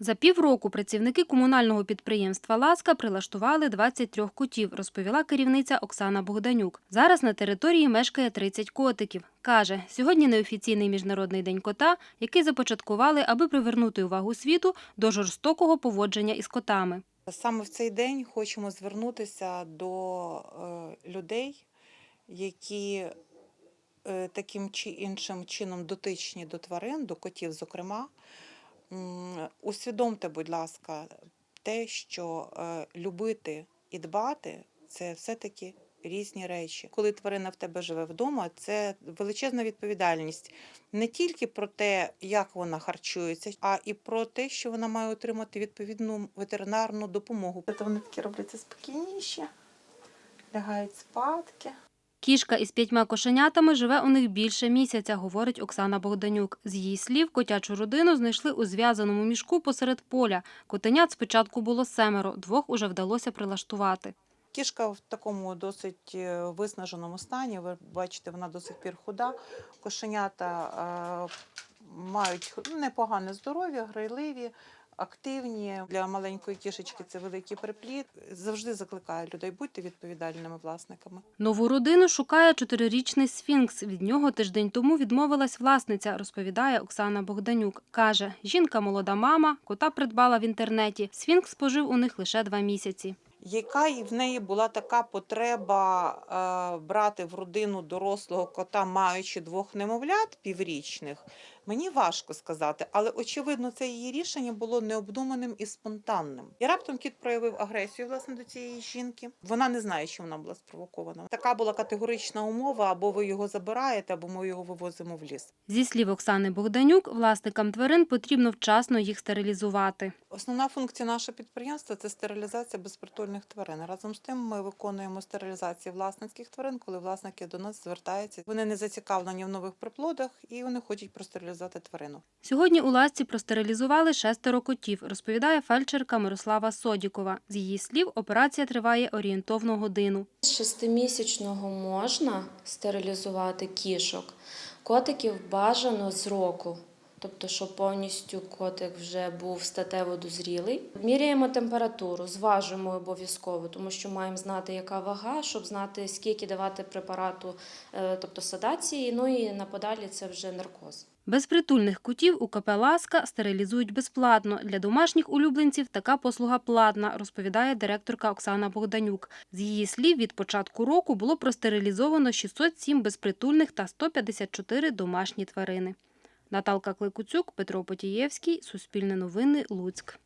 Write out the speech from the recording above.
За півроку працівники комунального підприємства Ласка прилаштували 23 котів, розповіла керівниця Оксана Богданюк. Зараз на території мешкає 30 котиків. Каже, сьогодні неофіційний міжнародний день кота, який започаткували, аби привернути увагу світу до жорстокого поводження із котами. Саме в цей день хочемо звернутися до е, людей, які е, таким чи іншим чином дотичні до тварин, до котів, зокрема. Усвідомте, будь ласка, те, що е, любити і дбати це все-таки різні речі. Коли тварина в тебе живе вдома, це величезна відповідальність не тільки про те, як вона харчується, а і про те, що вона має отримати відповідну ветеринарну допомогу. Це вони такі робляться спокійніші, лягають спадки. Кішка із п'ятьма кошенятами живе у них більше місяця, говорить Оксана Богданюк. З її слів, котячу родину знайшли у зв'язаному мішку посеред поля. Котенят спочатку було семеро, двох уже вдалося прилаштувати. Кішка в такому досить е, виснаженому стані. Ви бачите, вона до сих пір худа. Кошенята е, мають ну, непогане здоров'я, грайливі, активні. Для маленької кішечки це великий припліт. Завжди закликаю людей, будьте відповідальними власниками. Нову родину шукає чотирирічний сфінкс. Від нього тиждень тому відмовилась власниця, розповідає Оксана Богданюк. Каже, жінка молода мама, кота придбала в інтернеті. Сфінкс пожив у них лише два місяці. Яка і в неї була така потреба е, брати в родину дорослого кота, маючи двох немовлят піврічних, мені важко сказати, але очевидно, це її рішення було необдуманим і спонтанним. І раптом кіт проявив агресію власне до цієї жінки. Вона не знає, що вона була спровокована. Така була категорична умова: або ви його забираєте, або ми його вивозимо в ліс. Зі слів Оксани Богданюк, власникам тварин потрібно вчасно їх стерилізувати. Основна функція нашого підприємства це стерилізація безпритульних тварин. Разом з тим ми виконуємо стерилізацію власницьких тварин, коли власники до нас звертаються. Вони не зацікавлені в нових приплодах і вони хочуть простерилізувати тварину. Сьогодні у ласці простерилізували шестеро котів, розповідає фельдшерка Мирослава Содікова. З її слів, операція триває орієнтовно годину. З шестимісячного можна стерилізувати кішок. Котиків бажано з року. Тобто, щоб повністю котик вже був статево дозрілий. Міряємо температуру, зважуємо обов'язково, тому що маємо знати, яка вага, щоб знати, скільки давати препарату, е, тобто седації. Ну і на подалі це вже наркоз. Безпритульних котів у КП «Ласка» стерилізують безплатно. Для домашніх улюбленців така послуга платна, розповідає директорка Оксана Богданюк. З її слів, від початку року було простерилізовано 607 безпритульних та 154 домашні тварини. Наталка Кликуцюк, Петро Потієвський, Суспільне новини, Луцьк.